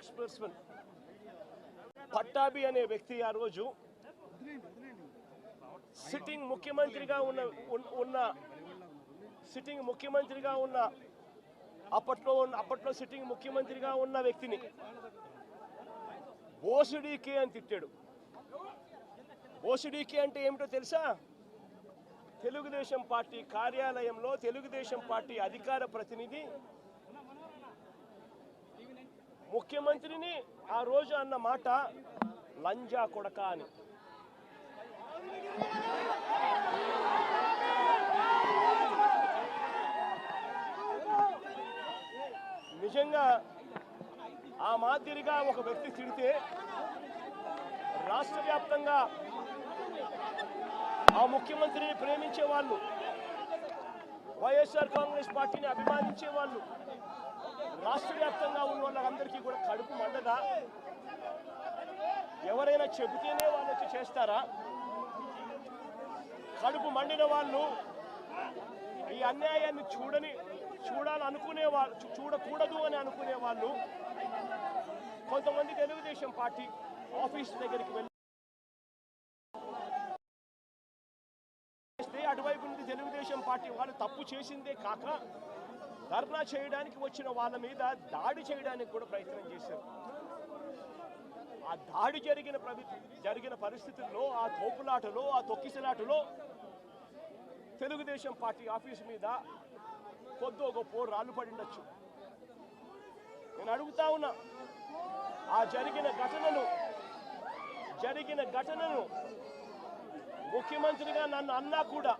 Spokes person Pattabhi అనే వ్యక్తి ఆ రోజు సిట్టింగ్ ముఖ్యమంత్రిగా ఉన్న ఉన్న- సిట్టింగ్ ముఖ్యమంత్రిగా ఉన్న అప్పట్లో ఉన్న అప్పట్లో సిట్టింగ్ ముఖ్యమంత్రిగా ఉన్న వ్యక్తిని ఓసిడికే అని తిట్టాడు. ఓసిడికే అంటే ఏమిటో తెలుసా? తెలుగుదేశం పార్టీ కార్యాలయంలో తెలుగుదేశం పార్టీ అధికార ప్రతినిధి ముఖ్యమంత్రిని ఆ రోజు అన్న మాట లంజా కొడక అని. నిజంగా ఆ మాదిరిగా ఒక వ్యక్తి తిడితే రాష్ట్ర వ్యాప్తంగా ఆ ముఖ్యమంత్రిని ప్రేమించే వాళ్ళు వైఎస్ఆర్ కాంగ్రెస్ పార్టీని అభిమానించే వాళ్ళు రాష్ట్ర వ్యాప్తంగా ఉన్న వాళ్ళందరికీ కూడా కడుపు మండదా? ఎవరైనా చెబితేనే వాళ్ళు వచ్చి చేస్తారా? కడుపు మండిన వాళ్ళు ఈ అన్యాయాన్ని చూడని చూడాలనుకునే వాళ్ళు చూడకూడదు అని అనుకునే వాళ్ళు కొంతమంది తెలుగుదేశం పార్టీ ఆఫీస్ దగ్గరికి వెళ్ళి అటువైపు నుండి తెలుగుదేశం పార్టీ వాళ్ళు తప్పు చేసిందే కాక ధర్నా చేయడానికి వచ్చిన వాళ్ళ మీద దాడి చేయడానికి కూడా ప్రయత్నం చేశారు. ఆ దాడి జరిగిన జరిగిన పరిస్థితుల్లో ఆ తోపులాటలో ఆ తొక్కిసలాటలో తెలుగుదేశం పార్టీ ఆఫీస్ మీద కొద్దో గొప్ప రాళ్ళు పడిండొచ్చు నేను అడుగుతా ఉన్నా ఆ జరిగిన ఘటనను జరిగిన ఘటనను ముఖ్యమంత్రిగా నన్ను అన్నా కూడా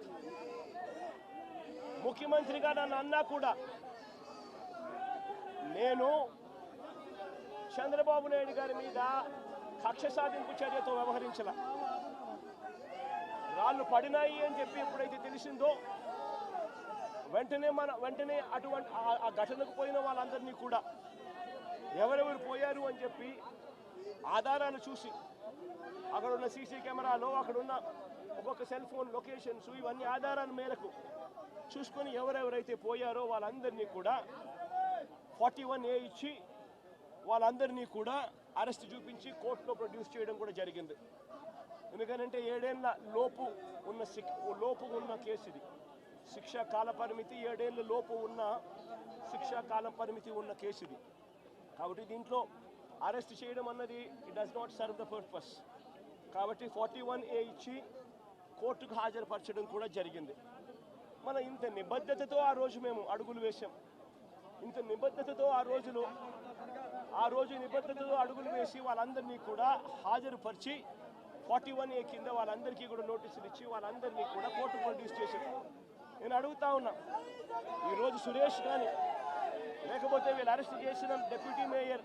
ముఖ్యమంత్రిగా నన్ను అన్నా కూడా నేను చంద్రబాబు నాయుడు గారి మీద కక్ష సాధింపు చర్యతో వ్యవహరించల. రాళ్ళు పడినాయి అని చెప్పి ఎప్పుడైతే తెలిసిందో వెంటనే మన వెంటనే అటువంటి ఆ- ఆ ఘటనకు పోయిన వాళ్ళందరినీ కూడా ఎవరెవరు పోయారు అని చెప్పి ఆధారాలు చూసి అక్కడ ఉన్న సీసీ కెమెరాలో అక్కడ ఉన్న ఒక్కొక్క సెల్ ఫోన్ లొకేషన్స్ ఇవన్నీ ఆధారాల మేరకు చూసుకొని ఎవరెవరైతే పోయారో వాళ్ళందరినీ కూడా ఫార్టీ వన్ ఏ ఇచ్చి వాళ్ళందరినీ కూడా అరెస్ట్ చూపించి కోర్టులో ప్రొడ్యూస్ చేయడం కూడా జరిగింది. ఎందుకనంటే ఏడేళ్ళ లోపు ఉన్న లోపు ఉన్న కేసు ఇది. శిక్షా కాల పరిమితి ఏడేళ్ళ లోపు ఉన్న శిక్షా కాల పరిమితి ఉన్న కేసు ఇది. కాబట్టి దీంట్లో అరెస్ట్ చేయడం అన్నది it does not serve the purpose కాబట్టి ఫార్టీ వన్ ఏ ఇచ్చి కోర్టుకు హాజరుపరచడం కూడా జరిగింది. మన ఇంత నిబద్ధతతో ఆ రోజు మేము అడుగులు వేశాం. ఇంత నిబద్ధతతో ఆ రోజులో ఆ రోజు నిబద్ధతతో అడుగులు వేసి వాళ్ళందరినీ కూడా హాజరుపరిచి ఫార్టీ వన్ ఏ కింద వాళ్ళందరికీ కూడా నోటీసులు ఇచ్చి వాళ్ళందరినీ కూడా కోర్టు ప్రొడ్యూస్ చేశారు నేను అడుగుతా ఉన్నా ఈరోజు సురేష్ కానీ లేకపోతే వీళ్ళు అరెస్ట్ చేసిన డెప్యూటీ మేయర్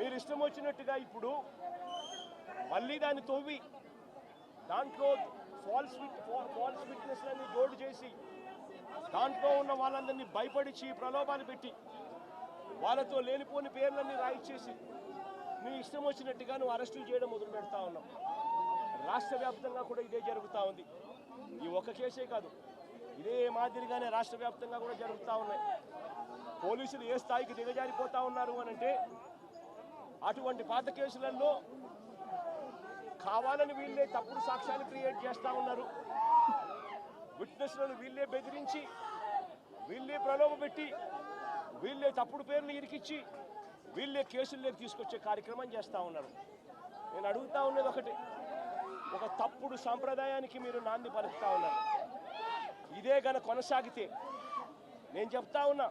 మీరు ఇష్టం వచ్చినట్టుగా ఇప్పుడు మళ్ళీ దాన్ని తవ్వి దాంట్లో ఫాల్స్ విట్ ఫాల్స్ విట్నెస్లని జోడు చేసి దాంట్లో ఉన్న వాళ్ళందరినీ భయపడిచి ప్రలోభాలు పెట్టి వాళ్ళతో లేనిపోని పేర్లన్నీ రాయిచ్చేసి మీ ఇష్టం వచ్చినట్టుగా నువ్వు అరెస్టులు చేయడం మొదలు పెడతా ఉన్నాం రాష్ట్ర వ్యాప్తంగా కూడా ఇదే జరుగుతూ ఉంది. ఈ ఒక్క కేసే కాదు ఇదే మాదిరిగానే రాష్ట్ర వ్యాప్తంగా కూడా జరుగుతూ ఉన్నాయి. పోలీసులు ఏ స్థాయికి దిగజారిపోతా ఉన్నారు అని అంటే అటువంటి పాత కేసులలో కావాలని వీళ్ళే తప్పుడు సాక్ష్యాలు క్రియేట్ చేస్తూ ఉన్నారు. విట్నెస్లను వీళ్ళే బెదిరించి వీళ్ళే ప్రలోభ పెట్టి వీళ్ళే తప్పుడు పేర్లు ఇరికిచ్చి వీళ్ళే కేసుల్లోకి తీసుకొచ్చే కార్యక్రమం చేస్తూ ఉన్నారు. నేను అడుగుతా ఉన్నది ఒకటి ఒక తప్పుడు సాంప్రదాయానికి మీరు నాంది పలుకుతా ఉన్నారు. ఇదే గన కొనసాగితే నేను చెప్తా ఉన్నా